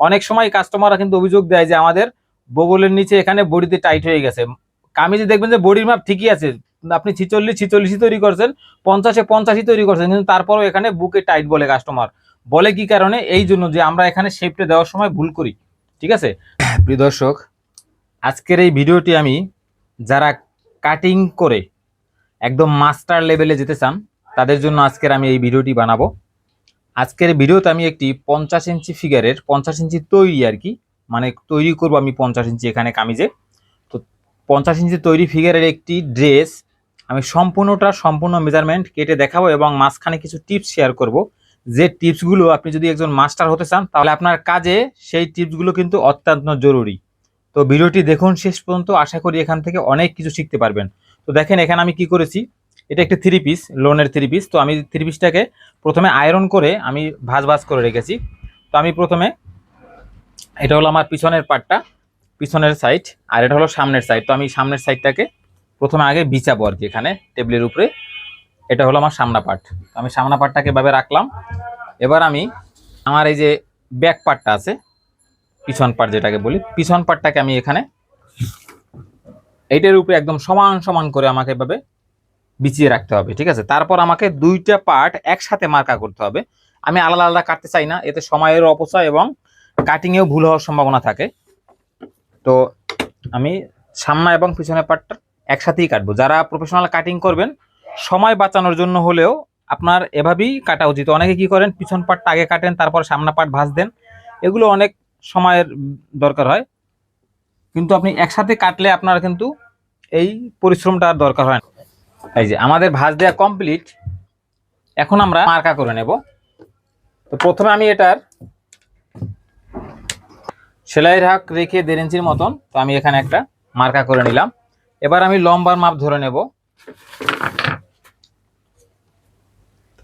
অনেক সময় কাস্টমাররা কিন্তু অভিযোগ দেয় যে আমাদের বগলের নিচে এখানে বডিতে টাইট হয়ে গেছে। কামিজে দেখবেন যে বডির মাপ ঠিকই আছে। আপনি ছিচল্লিশ, ছিচল্লিশই তৈরি করছেন, পঞ্চাশে পঞ্চাশই তৈরি করছেন, কিন্তু তারপরেও এখানে বুকে টাইট বলে কাস্টমার বলে কি কারণে? এই জন্য যে আমরা এখানে শেপটা দেওয়ার সময় ভুল করি। ঠিক আছে? প্রিয় দর্শক, আজকের এই ভিডিওটি আমি যারা কাটিং করে একদম মাস্টার লেভেলে যেতে চান, তাদের জন্য আজকের আমি এই ভিডিওটি বানাবো। আজকের ভিডিওতে আমি একটি পঞ্চাশ ইঞ্চি ফিগারের পঞ্চাশ ইঞ্চি তৈরি আর কি মানে তৈরি করব আমি পঞ্চাশ ইঞ্চি এখানে কামিজে। তো পঞ্চাশ ইঞ্চি তৈরি ফিগারের একটি ড্রেস আমি সম্পূর্ণটা, সম্পূর্ণ মেজারমেন্ট কেটে দেখাবো এবং মাঝখানে কিছু টিপস শেয়ার করব। যে টিপসগুলো আপনি যদি একজন মাস্টার হতে চান, তাহলে আপনার কাজে সেই টিপসগুলো কিন্তু অত্যন্ত জরুরি। তো ভিডিওটি দেখুন শেষ পর্যন্ত, আশা করি এখান থেকে অনেক কিছু শিখতে পারবেন। তো দেখেন, এখানে আমি কি করেছি? এটা একটি থ্রি পিস লোনের থ্রি পিস তো আমি থ্রি পিসটাকে প্রথমে আয়রন করে আমি ভাজ ভাজ করে রেখেছি। তো আমি প্রথমে এটা হলো আমার পিছনের পার্টটা পিছনের সাইড আর এটা হলো সামনের সাইড তো আমি সামনের সাইডটাকে প্রথমে আগে বিছাবো আর কি এখানে টেবিলের উপরে। এটা হলো আমার সামনা পার্ট তো আমি সামনা পার্টটাকে এভাবে রাখলাম। এবার আমি আমার এই যে ব্যাক পার্টটা আছে, পিছন পার্ট যেটাকে বলি, পিছন পার্টটাকে আমি এখানে এইটার উপরে একদম সমান সমান করে আমাকে এভাবে বিছিয়ে রাখতে হবে, ঠিক আছে? তারপর আমাকে দুইটা পার্ট একসাথে মার্কা করতে হবে। আমি আলাদা আলাদা কাটতে চাই না, এতে সময়ের অপচয় এবং কাটিংয়েও ভুল হওয়ার সম্ভাবনা থাকে। তো আমি সামনা এবং পিছনের পার্টটা একসাথেই কাটবো। যারা প্রফেশনাল কাটিং করবেন, সময় বাঁচানোর জন্য হলেও আপনার এভাবেই কাটা উচিত। অনেকে কি করেন, পিছন পার্টটা আগে কাটেন, তারপর সামনা পার্ট ভাঁজ দেন। এগুলো অনেক সময়ের দরকার হয়। কিন্তু আপনি একসাথে কাটলে আপনার কিন্তু এই পরিশ্রমটা আর দরকার হয় না। এই যে আমাদের ভাঁজ দেওয়া কমপ্লিট এখন আমরা মার্কা করে নেব। তো প্রথমে আমি এটার সেলাইয়ের হাক রেখে দেড় ইঞ্চির মতন, তো আমি এখানে একটা মার্কা করে নিলাম। এবার আমি লম্বার মাপ ধরে নেব।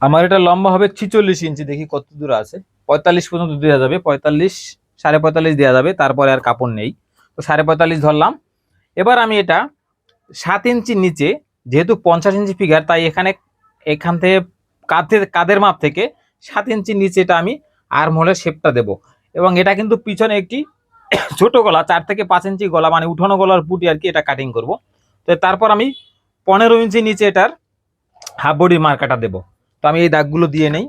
আমার এটা লম্বা হবে ছিচল্লিশ ইঞ্চি, দেখি কত দূর আছে। পঁয়তাল্লিশ পর্যন্ত দেওয়া যাবে, পঁয়তাল্লিশ, সাড়ে পঁয়তাল্লিশ দেওয়া যাবে, তারপরে আর কাপড় নেই। তো সাড়ে পঁয়তাল্লিশ ধরলাম। এবার আমি এটা সাত ইঞ্চির নিচে যেহেতু পঞ্চাশ ইঞ্চি ফিগার তাই এখানে এখান থেকে কাঁধের কাঁধের মাপ থেকে সাত ইঞ্চির নিচে এটা আমি আর্ম হোলের শেপটা দেবো। এবং এটা কিন্তু পিছনে একটি ছোট গলা, চার থেকে পাঁচ ইঞ্চি গলা মানে উঠানো গলার পুটি আর কি এটা কাটিং করব। তো তারপর আমি পনেরো ইঞ্চি নিচে এটার হাফ বডির মার্কাটা দেব। তো আমি এই দাগগুলো দিয়ে নেই।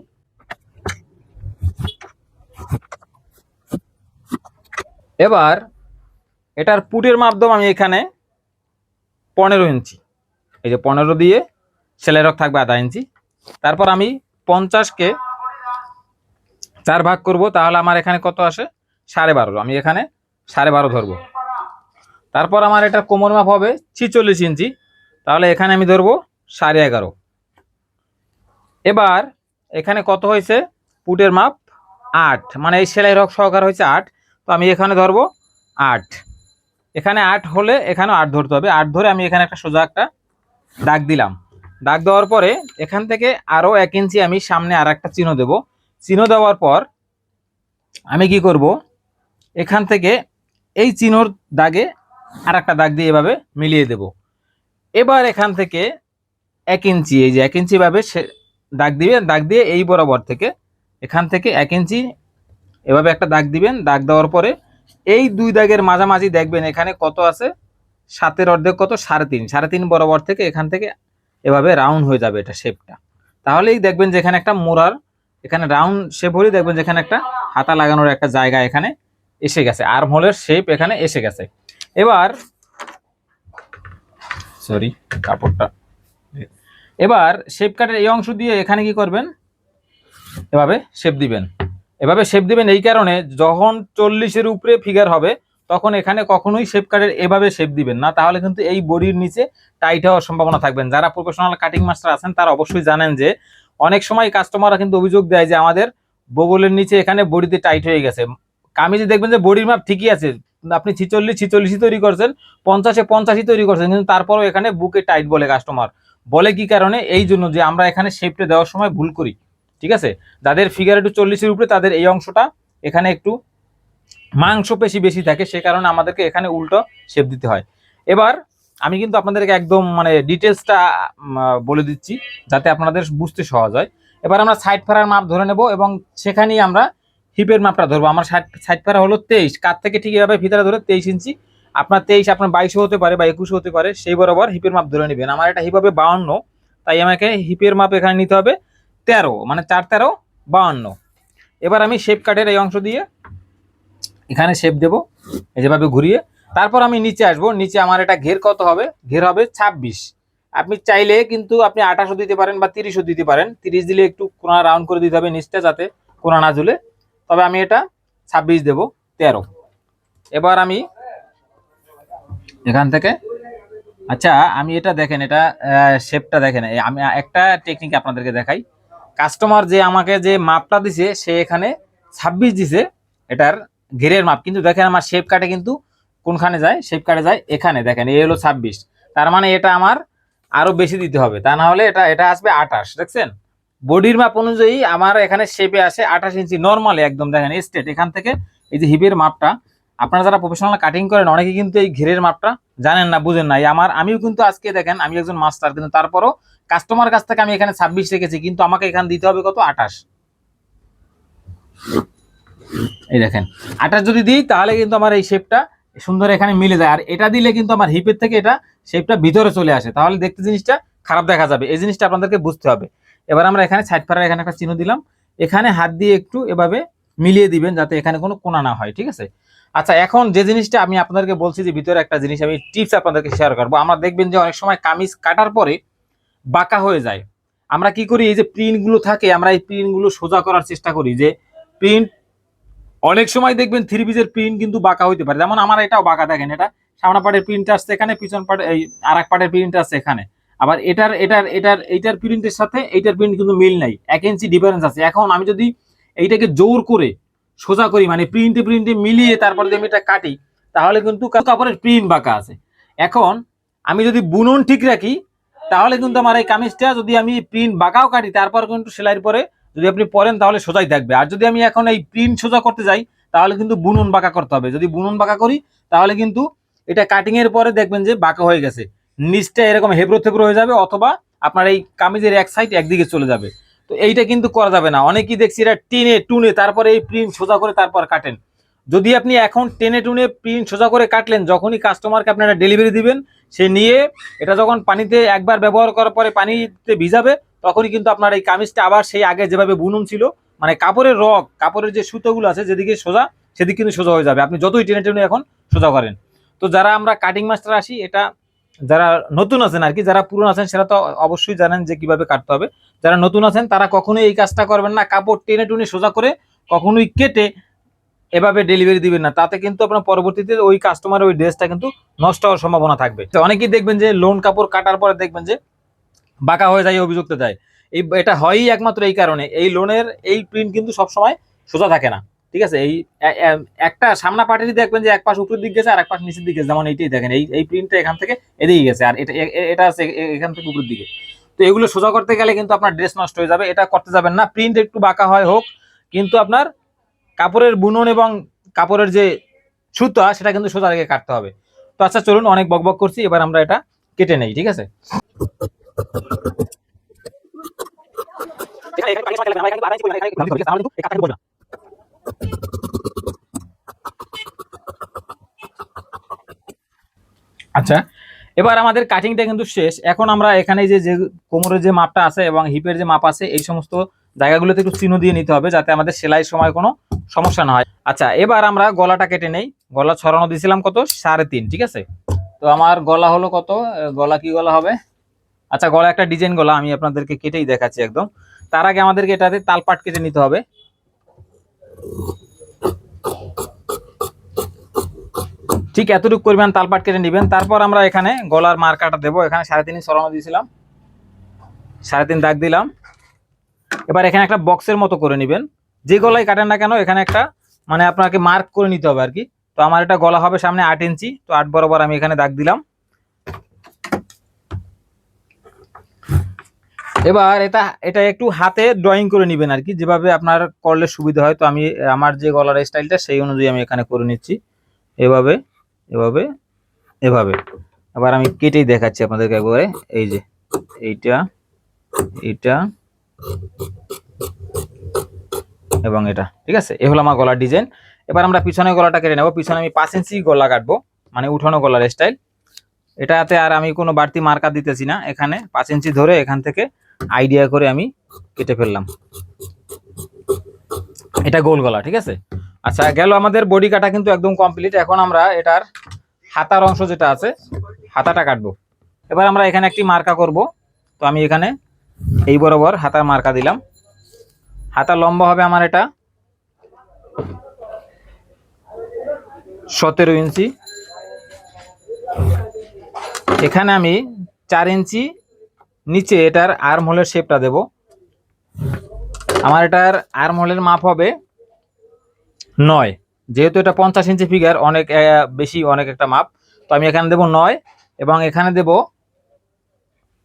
এবার এটার পুটের মাধ্যম আমি এখানে পনেরো ইঞ্চি। এই যে পনেরো দিয়ে সেলাই রক থাকবে আধা ইঞ্চি। তারপর আমি পঞ্চাশকে চার ভাগ করব, তাহলে আমার এখানে কত আসে? সাড়ে বারো। আমি এখানে সাড়ে বারো ধরবো। তারপর আমার এটা কোমর মাপ হবে ছিচল্লিশ ইঞ্চি। তাহলে এখানে আমি ধরবো সাড়ে এগারো। এবার এখানে কত হয়েছে? পুটের মাপ আট। মানে এই সেলাই রক সহকার হয়েছে আট। তো আমি এখানে ধরবো আট। এখানে আট হলে এখানেও আট ধরতে হবে। আট ধরে আমি এখানে একটা সোজা একটা দাগ দিলাম। দাগ দেওয়ার পরে এখান থেকে আরও এক ইঞ্চি আমি সামনে আর একটা চিহ্ন দেবো। চিহ্ন দেওয়ার পর আমি কি করব? এখান থেকে এই চিহ্নর দাগে আর একটা দাগ দিয়ে এভাবে মিলিয়ে দেব। এবার এখান থেকে এক ইঞ্চি, এই যে এক ইঞ্চি ভাবে সে দাগ দিবেন, দাগ দিয়ে এই বরাবর থেকে এখান থেকে এক ইঞ্চি এভাবে একটা দাগ দিবেন। দাগ দেওয়ার পরে এই দুই দাগের মাঝামাঝি দেখবেন এখানে কত আছে? সাতের অর্ধেক কত? সাড়ে তিন। সাড়ে তিন বরাবর থেকে এখান থেকে এভাবে রাউন্ড হয়ে যাবে এটা শেপটা তাহলেই দেখবেন যে এখানে একটা মোড়ার, এখানে রাউন্ড শেপ হলেই দেখবেন যেখানে একটা হাতা লাগানোর একটা জায়গা এখানে এসে গেছে। আর্ম হোলের শেপ এখানে এসে গেছে। এবার সরি কাপড়টা। এবার শেপ কাটের এই অংশ দিয়ে এখানে কি করবেন? এভাবে শেপ দিবেন। এভাবে শেপ দিবেন এই কারণে যখন চল্লিশের উপরে ফিগার হবে তখন এখানে কখনোই শেপ কাটের এভাবে শেপ দিবেন না। তাহলে কিন্তু এই বডির নিচে টাইট হওয়ার সম্ভাবনা থাকবেন। যারা প্রফেশনাল কাটিং মাস্টার আছেন, তারা অবশ্যই জানেন যে অনেক সময় কাস্টমাররা কিন্তু অভিযোগ দেয় যে আমাদের বগলের নিচে এখানে বডিতে টাইট হয়ে গেছে। কামিজে দেখবেন যে বডির মাপ ঠিকই আছে। আপনি ছিচল্লিশ, ছিচল্লিশই তৈরি করছেন, পঞ্চাশে পঞ্চাশই তৈরি করছেন, কিন্তু তারপরেও এখানে বুকে টাইট বলে কাস্টমার বলে কি কারণে? এই জন্য যে আমরা এখানে শেপটা দেওয়ার সময় ভুল করি। ঠিক আছে? যাদের ফিগার একটু চল্লিশের উপরে, তাদের এই অংশটা এখানে একটু মাংস পেশি বেশি থাকে, সে কারণে আমাদেরকে এখানে উল্টো শেপ দিতে হয়। এবার আমি কিন্তু আপনাদেরকে একদম মানে ডিটেলসটা বলে দিচ্ছি, যাতে আপনাদের বুঝতে সহজ হয়। এবার আমরা সাইড ফেরার মাপ ধরে নেব এবং সেখানেই আমরা হিপের মাপটা ধরবো। আমার ষাট ষাট পারা হলো তেইশ কার থেকে ঠিক এভাবে ফিতাটা ধরে তেইশ ইঞ্চি। আপনার তেইশ, আপনার বাইশও হতে পারে বা একুশও হতে পারে, সেই বরাবর হিপের মাপ ধরে নেবেন। আমার এটা হিপ হবে বাউন্ন, তাই আমাকে হিপের মাপ এখানে নিতে হবে তেরো মানে চার তেরো, বাউন্ন। এবার আমি শেপ কাটের এই অংশ দিয়ে এখানে শেপ দেবো যেভাবে ঘুরিয়ে। তারপর আমি নিচে আসব, নিচে আমার এটা ঘের কত হবে? ঘের হবে ছাব্বিশ। আপনি চাইলে কিন্তু আপনি আঠাশও দিতে পারেন বা তিরিশও দিতে পারেন। তিরিশ দিলে একটু কোনা রাউন্ড করে দিতে হবে নিচটা যাতে কোনা না ঝুলে। তবে আমি এটা ছাব্বিশ দেবো, তেরো। এবার আমি এখান থেকে আচ্ছা আমি এটা দেখেন, এটা শেপটা দেখেন। আমি একটা টেকনিক আপনাদেরকে দেখাই। কাস্টমার যে আমাকে যে মাপটা দিছে, সে এখানে ছাব্বিশ দিছে, এটার ঘেরের মাপ। কিন্তু দেখেন আমার শেপ কাটে কিন্তু কোনখানে যায়? শেপ কাটে যায় এখানে, দেখেন, এই হলো ছাব্বিশ। তার মানে এটা আমার আরও বেশি দিতে হবে। তা না হলে এটা এটা আসবে আঠাশ, দেখছেন? বডির মাপ অনুযায়ী আমার এখানে শেপে আসে আঠাশ ইঞ্চি নর্মালি একদম, দেখেন স্টেট এখান থেকে এই যে হিপের মাপটা, আপনারা যারা প্রফেশনাল কাটিং করেন, অনেকে কিন্তু এই ঘেরের মাপটা জানেন না, বুঝেন না আমার, আমিও কিন্তু আজকে, দেখেন, আমি একজন মাস্টার কিন্তু তারপরও কাস্টমার কাছ থেকে আমি এখানে ছাব্বিশ রেখেছি, কিন্তু আমাকে এখানে দিতে হবে কত? আঠাশ। এই দেখেন। আঠাশ যদি দিই, তাহলে কিন্তু আমার এই শেপটা সুন্দর এখানে মিলে যায়। আর এটা দিলে কিন্তু আমার হিপের থেকে এটা শেপটা ভিতরে চলে আসে। তাহলে দেখতে জিনিসটা খারাপ দেখা যাবে। এই জিনিসটা আপনাদেরকে বুঝতে হবে। এবার আমরা এখানে সাইড ফাড়ার এখানে একটা চিহ্ন দিলাম। এখানে হাত দিয়ে একটু এভাবে মিলিয়ে দিবেন যাতে এখানে কোনো কোনা না হয়, ঠিক আছে? আচ্ছা এখন যে জিনিসটা আমি আপনাদেরকে বলছি যে ভিতরে একটা জিনিস আমি টিপস আপনাদেরকে শেয়ার করব। আমরা দেখবেন যে অনেক সময় কামিজ কাটার পরে বাঁকা হয়ে যায়। আমরা কি করি? এই যে প্রিন্টগুলো থাকে, আমরা এই প্রিন্টগুলো সোজা করার চেষ্টা করি যে প্রিন্ট অনেক সময় দেখবেন থ্রি পিসের প্রিন্ট কিন্তু বাঁকা হইতে পারে। যেমন আমার এটাও বাঁকা দেখেন, এটা সামনা পাটের প্রিন্ট আসছে এখানে, পিছন পাটে, এই আর এক পাটের প্রিন্ট আসছে এখানে। আবার এটার এটার এটার, এইটার প্রিন্টের সাথে এইটার প্রিন্ট কিন্তু মিল নাই, এক ইঞ্চি ডিফারেন্স আছে। এখন আমি যদি এইটাকে জোর করে সোজা করি মানে প্রিন্টে প্রিন্টে মিলিয়ে তারপরে যদি আমি এটা কাটি, তাহলে কিন্তু কাপড়ের প্রিন্ট বাঁকা আছে। এখন আমি যদি বুনন ঠিক রাখি, তাহলে কিন্তু আমার এই কামিজটা যদি আমি প্রিন্ট বাঁকাও কাটি, তারপর কিন্তু সেলাইয়ের পরে যদি আপনি পরেন তাহলে সোজাই থাকবে আর যদি আমি এখন এই প্রিন্ট সোজা করতে যাই, তাহলে কিন্তু বুনন বাঁকা করতে হবে। যদি বুনন বাঁকা করি, তাহলে কিন্তু এটা কাটিং এর পরে দেখবেন যে বাঁকা হয়ে গেছে। নিচটা এরকম হেবড়ো থেবড়ো হয়ে যাবে, অথবা আপনার এই কামিজের এক সাইড একদিকে চলে যাবে। তো এইটা কিন্তু করা যাবে না। অনেকেই দেখছি এটা টেনে টুনে তারপরে এই প্রিন্ট সোজা করে তারপর কাটেন। যদি আপনি এখন টেনে টুনে প্রিন্ট সোজা করে কাটলেন, যখনই কাস্টমারকে আপনারা ডেলিভারি দিবেন সে নিয়ে এটা যখন পানিতে একবার ব্যবহার করার পরে পানিতে ভিজাবে, তখনই কিন্তু আপনার এই কামিজটা আবার সেই আগে যেভাবে বুনুন ছিল মানে কাপড়ের রগ, কাপড়ের যে সুতোগুলো আছে যেদিকে সোজা, সেদিকে কিন্তু সোজা হয়ে যাবে। আপনি যতই টেনে টেনে এখন সোজা করেন। তো যারা আমরা কাটিং মাস্টার আসি, এটা যারা নতুন আছেন আর কি, যারা পুরনো আছেন সেটা তো অবশ্যই জানেন যে কীভাবে কাটতে হবে। যারা নতুন আছেন, তারা কখনোই এই কাজটা করবেন না। কাপড় টেনে টুনে সোজা করে কখনোই কেটে এভাবে ডেলিভারি দিবেন না। তাতে কিন্তু আপনার পরবর্তীতে ওই কাস্টমার ওই ড্রেসটা কিন্তু নষ্ট হওয়ার সম্ভাবনা থাকবে। তো অনেকেই দেখবেন যে লোন কাপড় কাটার পরে দেখবেন যে বাঁকা হয়ে যায় অভিযুক্ত যায় এই এটা হয়ই একমাত্র এই কারণে। এই লোনের এই প্রিন্ট কিন্তু সবসময় সোজা থাকে না। ঠিক আছে? এই একটা সামনা পাটেরই দেখবেন যে এক পাশ উপরের দিক গেছে আর এক পাশ নিচের দিকে যেমন এইটাই দেখেন, এই এই প্রিন্টটা এখান থেকে এদিকে গেছে আর এটা এটা আছে এখান থেকে উপরের দিকে। তো এগুলো সোজা করতে গেলে কিন্তু আপনার ড্রেস নষ্ট হয়ে যাবে। এটা করতে যাবেন না। প্রিন্ট একটু বাঁকা হয় হোক, কিন্তু আপনার কাপড়ের বুনন এবং কাপড়ের যে সুতা, সেটা কিন্তু সোজা রেখে কাটতে হবে। তো আচ্ছা চলুন, অনেক বকবক করছি, এবার আমরা এটা কেটে নেই, ঠিক আছে? আচ্ছা এবার আমাদের কাটিংটা কিন্তু শেষ। এখন আমরা এখানে যে যে কোমরের যে মাপটা আছে এবং হিপের যে মাপ আছে, এই সমস্ত জায়গাগুলোতে একটু চিহ্ন দিয়ে নিতে হবে যাতে আমাদের সেলাই সময় কোনো সমস্যা না হয়। আচ্ছা এবার আমরা গলাটা কেটে নেই। গলা ছড়ানো দিয়েছিলাম কত? সাড়ে তিন, ঠিক আছে? তো আমার গলা হলো কত? গলা কি গলা হবে? আচ্ছা গলা একটা ডিজাইন গলা, আমি আপনাদেরকে কেটেই দেখাচ্ছি একদম। তার আগে আমাদেরকে এটাতে তালপাট কেটে নিতে হবে। ঠিক এতটুকু পরিমাণ তালপাট কেটে নেবেন। তারপর আমরা এখানে গলার মার্কাটা দেবো। এখানে সাড়ে তিন সরানো দিয়েছিলাম। সাড়ে তিন দাগ দিলাম। এবার এখানে একটা বক্সের মতো করে নেবেন। যে গলায় কাটেন না কেন, এখানে একটা মানে আপনাকে মার্ক করে নিতে হবে আর কি। তো আমার এটা গলা হবে সামনে আট ইঞ্চি, তো আট বরাবর আমি এখানে দাগ দিলাম। এবার এটা এটা একটু হাতে ড্রয়িং করে নেবেন আর কি। যেভাবে আপনার করলে সুবিধা হয়, তো আমি, আমার যে গলার স্টাইলটা সেই অনুযায়ী আমি এখানে করে নিচ্ছি। এভাবে। এভাবে এভাবে। আবার আমি কেটেই দেখাচ্ছি আপনাদেরকে একবারে। এই যে, এইটা এইটা, এবং এটা। ঠিক আছে? এ হলো আমার গলার ডিজাইন। এবার আমরা পিছনে গলাটা কেটে নেব। পিছনে আমি পাঁচ ইঞ্চি গলা কাটবো মানে উঠানো গলার স্টাইল এটাতে আর আমি কোনো বাড়তি মার্কা দিতেছি না। এখানে পাঁচ ইঞ্চি ধরে এখান থেকে আইডিয়া করে আমি কেটে ফেললাম। এটা গোল গলা, ঠিক আছে? আচ্ছা গেল আমাদের বডি কাটা কিন্তু একদম কমপ্লিট এখন আমরা এটার হাতার অংশ যেটা আছে, হাতাটা কাটবো। এবার আমরা এখানে একটি মার্কা করব। তো আমি এখানে এই বরাবর হাতার মার্কা দিলাম। হাতা লম্বা হবে আমার এটা সতেরো ইঞ্চি। এখানে আমি চার ইঞ্চি নিচে এটার আর্ম হোলের শেপটা দেব। আমার এটার আর্ম হোলের মাপ হবে নয়। যেহেতু এটা পঞ্চাশ ইঞ্চি ফিগার অনেক বেশি অনেক একটা মাপ। তো আমি এখানে দেব নয় এবং এখানে দেব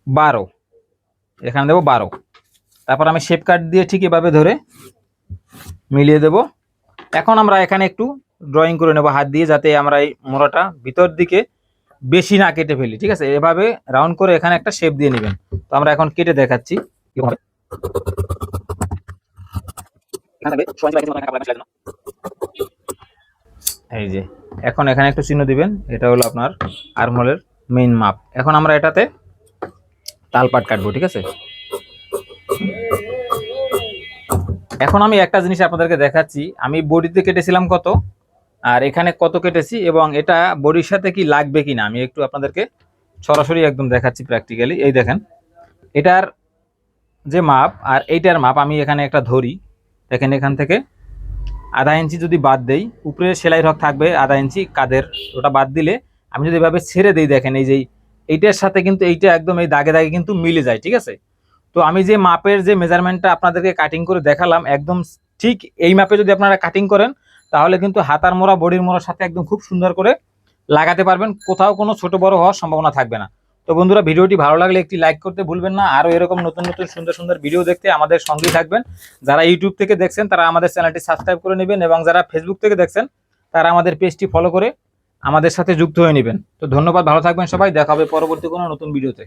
বারো। এখানে দেব বারো। তারপর আমি শেপ কাট দিয়ে ঠিক এভাবে ধরে মিলিয়ে দেব। এখন আমরা এখানে একটু ড্রয়িং করে নেব হাত দিয়ে, যাতে আমরা এই মোড়াটা ভিতর দিকে বেশি না কেটে ফেলি, ঠিক আছে? এভাবে রাউন্ড করে এখানে একটা শেপ দিয়ে নেবেন। তো আমরা এখন কেটে দেখাচ্ছি। কীরকম হবে। এখানে থাকবে, ছয় ইঞ্চি বা এক ইঞ্চি মতো এখানে কাপড় লাগানো ছিল এই যে, এখন এখানে একটু চিহ্ন দিবেন, এটা হলো আপনার আর্মহলের মেইন মাপ এখন আমরা এটাতে তালপাট কাটবো, ঠিক আছে? এখন আমি একটা জিনিস আপনাদেরকে দেখাচ্ছি, আমি বডিতে কেটেছিলাম কত, আর এখানে কত কেটেছি, এবং এটা বডির সাথে কি লাগবে কি না আমি একটু আপনাদেরকে সরাসরি একদম দেখাচ্ছি প্র্যাকটিক্যালি এই দেখেন, এটার যে মাপ আর এইটার মাপ আমি এখানে একটা ধরি। দেখেন এখান থেকে আধা ইঞ্চি যদি বাদ দেই, উপরে সেলাই রক থাকবে আধা ইঞ্চি, কাদের ওটা বাদ দিলে আমি যদি এভাবে ছেড়ে দিই দেখেন, এই যে এইটার সাথে কিন্তু এইটা একদম এই দাগে দাগে কিন্তু মিলে যায়, ঠিক আছে? তো আমি যে মাপের যে মেজারমেন্টটা আপনাদেরকে কাটিং করে দেখালাম, একদম ঠিক এই মাপে যদি আপনারা কাটিং করেন, তাহলে কিন্তু হাতার মোড়া, বডির মোড়ার সাথে একদম খুব সুন্দর করে লাগাতে পারবেন, কোথাও কোনো ছোট বড় হওয়ার সম্ভাবনা থাকবে না। তো বন্ধুরা, ভিডিওটি ভালো লাগলে একটি লাইক করতে ভুলবেন না। আরও এরকম নতুন নতুন সুন্দর সুন্দর ভিডিও দেখতে আমাদের সঙ্গেই থাকবেন। যারা ইউটিউব থেকে দেখছেন, তারা আমাদের চ্যানেলটি সাবস্ক্রাইব করে নেবেন এবং যারা ফেসবুক থেকে দেখছেন, তারা আমাদের পেজটি ফলো করে আমাদের সাথে যুক্ত হয়ে নেবেন। তো ধন্যবাদ, ভালো থাকবেন সবাই। দেখা হবে পরবর্তী কোনো নতুন ভিডিওতে